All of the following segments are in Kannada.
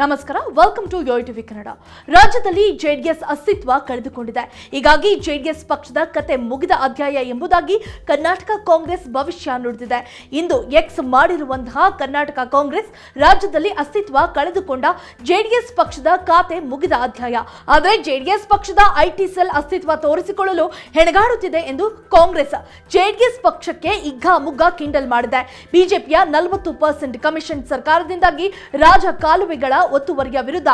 ನಮಸ್ಕಾರ welcome to Yoyo TV Kannada ರಾಜ್ಯದಲ್ಲಿ ಜೆಡಿಎಸ್ ಅಸ್ತಿತ್ವ ಕಳೆದುಕೊಂಡಿದೆ. ಹೀಗಾಗಿ ಜೆಡಿಎಸ್ ಪಕ್ಷದ ಕತೆ ಮುಗಿದ ಅಧ್ಯಾಯ ಎಂಬುದಾಗಿ ಕರ್ನಾಟಕ ಕಾಂಗ್ರೆಸ್ ಭವಿಷ್ಯ ನುಡಿದಿದೆ. ಇಂದು ಎಕ್ಸ್ ಮಾಡಿರುವಂತಹ ಕರ್ನಾಟಕ ಕಾಂಗ್ರೆಸ್ ರಾಜ್ಯದಲ್ಲಿ ಅಸ್ತಿತ್ವ ಕಳೆದುಕೊಂಡ ಜೆಡಿಎಸ್ ಪಕ್ಷದ ಖಾತೆ ಮುಗಿದ ಅಧ್ಯಾಯ. ಆದರೆ ಜೆಡಿಎಸ್ ಪಕ್ಷದ ಐಟಿ ಸೆಲ್ ಅಸ್ತಿತ್ವ ತೋರಿಸಿಕೊಳ್ಳಲು ಹೆಣಗಾಡುತ್ತಿದೆ ಎಂದು ಕಾಂಗ್ರೆಸ್. ಜೆಡಿಎಸ್ ಪಕ್ಷಕ್ಕೆ ಇಗ್ಗಾ ಮುಗ್ಗ ಕಿಂಡಲ್ ಮಾಡಿದೆ. ಬಿಜೆಪಿಯ ನಲವತ್ತು ಪರ್ಸೆಂಟ್ ಕಮಿಷನ್ ಸರ್ಕಾರದಿಂದಾಗಿ ರಾಜ ಕಾಲುವೆಗಳ ಒತ್ತುವರಿಯ ವಿರುದ್ಧ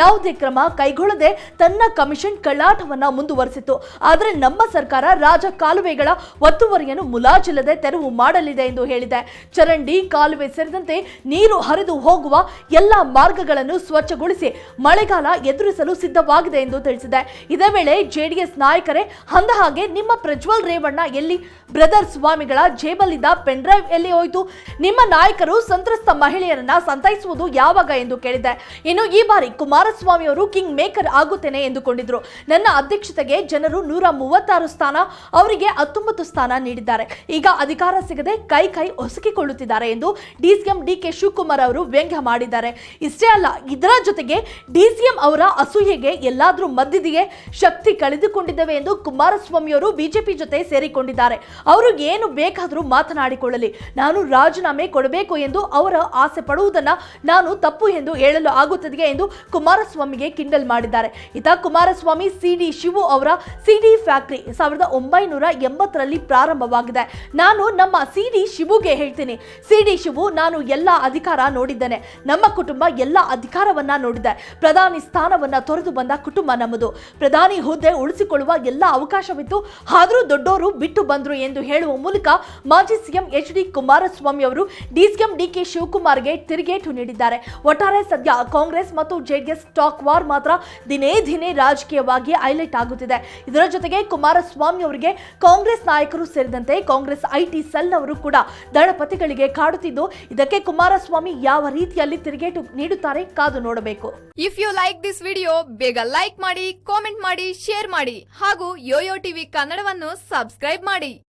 ಯಾವುದೇ ಕ್ರಮ ಕೈಗೊಳ್ಳದೆ ತನ್ನ ಕಮಿಷನ್ ಕಳ್ಳಾಟವನ್ನ ಮುಂದುವರೆಸಿತ್ತು. ಆದರೆ ನಮ್ಮ ಸರ್ಕಾರ ರಾಜ ಕಾಲುವೆಗಳ ಒತ್ತುವರಿಯನ್ನು ಮುಲಾಜಿಲ್ಲದೆ ತೆರವು ಮಾಡಲಿದೆ ಎಂದು ಹೇಳಿದೆ. ಚರಂಡಿ, ಕಾಲುವೆ ಸೇರಿದಂತೆ ನೀರು ಹರಿದು ಹೋಗುವ ಎಲ್ಲ ಮಾರ್ಗಗಳನ್ನು ಸ್ವಚ್ಛಗೊಳಿಸಿ ಮಳೆಗಾಲ ಎದುರಿಸಲು ಸಿದ್ಧವಾಗಿದೆ ಎಂದು ತಿಳಿಸಿದೆ. ಇದೇ ವೇಳೆ ಜೆಡಿಎಸ್ ನಾಯಕರೇ, ಅಂದ ಹಾಗೆ ನಿಮ್ಮ ಪ್ರಜ್ವಲ್ ರೇವಣ್ಣ ಎಲ್ಲಿ? ಬ್ರದರ್ ಸ್ವಾಮಿಗಳ ಜೇಬಲ್ಲಿದ್ದ ಪೆನ್ ಡ್ರೈವ್ ಎಲ್ಲಿ ಹೋಯಿತು? ನಿಮ್ಮ ನಾಯಕರು ಸಂತ್ರಸ್ತ ಮಹಿಳೆಯರನ್ನ ಸಂತೈಸುವುದು ಯಾವಾಗ ಎಂದು ಕೇಳಿದೆ. ಇನ್ನು ಈ ಬಾರಿ ಕುಮಾರಸ್ವಾಮಿ ಅವರು ಕಿಂಗ್ ಮೇಕರ್ ಆಗುತ್ತೇನೆ ಎಂದುಕೊಂಡಿದ್ರು. ನನ್ನ ಅಧ್ಯಕ್ಷತೆಗೆ ಜನರು ನೂರ ಮೂವತ್ತಾರು ಸ್ಥಾನ, ಅವರಿಗೆ ಹತ್ತೊಂಬತ್ತು ಸ್ಥಾನ ನೀಡಿದ್ದಾರೆ. ಈಗ ಅಧಿಕಾರ ಸಿಗದೆ ಕೈ ಕೈ ಹೊಸಕಿಕೊಳ್ಳುತ್ತಿದ್ದಾರೆ ಎಂದು ಡಿಸಿಎಂ ಡಿ ಕೆ ಶಿವಕುಮಾರ್ ಅವರು ವ್ಯಂಗ್ಯ ಮಾಡಿದ್ದಾರೆ. ಇಷ್ಟೇ ಅಲ್ಲ, ಇದರ ಜೊತೆಗೆ ಡಿಸಿಎಂ ಅವರ ಅಸೂಯೆಗೆ ಎಲ್ಲಾದರೂ ಮದ್ದಿದೆಯೇ ಶಕ್ತಿ ಕಳೆದುಕೊಂಡಿದ್ದೇವೆ ಎಂದು ಕುಮಾರಸ್ವಾಮಿ ಅವರು ಬಿಜೆಪಿ ಜೊತೆ ಸೇರಿಕೊಂಡಿದ್ದಾರೆ. ಅವರು ಏನು ಬೇಕಾದರೂ ಮಾತನಾಡಿಕೊಳ್ಳಲಿ. ನಾನು ರಾಜೀನಾಮೆ ಕೊಡಬೇಕು ಎಂದು ಅವರ ಆಸೆ ಪಡುವುದನ್ನು ನಾನು ತಪ್ಪು ಎಂದು ಹೇಳಲು ಆಗುತ್ತದೆಯೇ ಎಂದು ಕುಮಾರಸ್ವಾಮಿಗೆ ಕಿಂಡಲ್ ಮಾಡಿದ್ದಾರೆ. ಇತ ಕುಮಾರಸ್ವಾಮಿ ಸಿಡಿ ಶಿವು ಅವರ ಸಿಡಿ ಫ್ಯಾಕ್ಟರಿ ಸಾವಿರದ ಒಂಬೈನೂರ ಎಂಬತ್ತರಲ್ಲಿ ಪ್ರಾರಂಭವಾಗಿದೆ. ನಾನು ನಮ್ಮ ಸಿಡಿ ಶಿವುಗೆ ಹೇಳ್ತೀನಿ. ಸಿಡಿ ಶಿವು ನಾನು ಎಲ್ಲ ಅಧಿಕಾರ ನೋಡಿದ್ದೇನೆ. ನಮ್ಮ ಕುಟುಂಬ ಎಲ್ಲ ಅಧಿಕಾರವನ್ನ ನೋಡಿದೆ. ಪ್ರಧಾನಿ ಸ್ಥಾನವನ್ನ ತೊರೆದು ಬಂದ ಕುಟುಂಬ ನಮ್ಮದು. ಪ್ರಧಾನಿ ಹುದ್ದೆ ಉಳಿಸಿಕೊಳ್ಳುವ ಎಲ್ಲ ಅವಕಾಶವಿತ್ತು. ಆದರೂ ದೊಡ್ಡವರು ಬಿಟ್ಟು ಬಂದರು ಎಂದು ಹೇಳುವ ಮೂಲಕ ಮಾಜಿ ಸಿಎಂ ಎಚ್ ಡಿ ಕುಮಾರಸ್ವಾಮಿ ಅವರು ಡಿಸಿಎಂ ಡಿಕೆ ಶಿವಕುಮಾರ್ಗೆ ತಿರುಗೇಟು ನೀಡಿದ್ದಾರೆ. ಒಟ್ಟಾರೆ ಸದ್ಯ ಕಾಂಗ್ರೆಸ್ ಮತ್ತು ಜೆಡಿಎಸ್ ಟಾಕ್ ವಾರ್ ಮಾತ್ರ ದಿನೇ ದಿನೇ ರಾಜಕೀಯವಾಗಿ ಹೈಲೈಟ್ ಆಗುತ್ತಿದೆ. ಇದರ ಜೊತೆಗೆ ಕುಮಾರಸ್ವಾಮಿ ಅವರಿಗೆ ಕಾಂಗ್ರೆಸ್ ನಾಯಕರು ಸೇರಿದಂತೆ ಕಾಂಗ್ರೆಸ್ ಐಟಿ ಸೆಲ್ ಅವರು ಕೂಡ ದಳಪತಿಗಳಿಗೆ ಕಾಡುತ್ತಿದ್ದು, ಇದಕ್ಕೆ ಕುಮಾರಸ್ವಾಮಿ ಯಾವ ರೀತಿಯಲ್ಲಿ ತಿರುಗೇಟು ನೀಡುತ್ತಾರೆ ಕಾದು ನೋಡಬೇಕು. If you like this video ಬೇಗ ಲೈಕ್ ಮಾಡಿ ಕಾಮೆಂಟ್ ಮಾಡಿ ಶೇರ್ ಮಾಡಿ ಹಾಗೂ ಯೋಯೋ ಟಿವಿ ಕನ್ನಡವನ್ನು ಸಬ್ಸ್ಕ್ರೈಬ್ ಮಾಡಿ.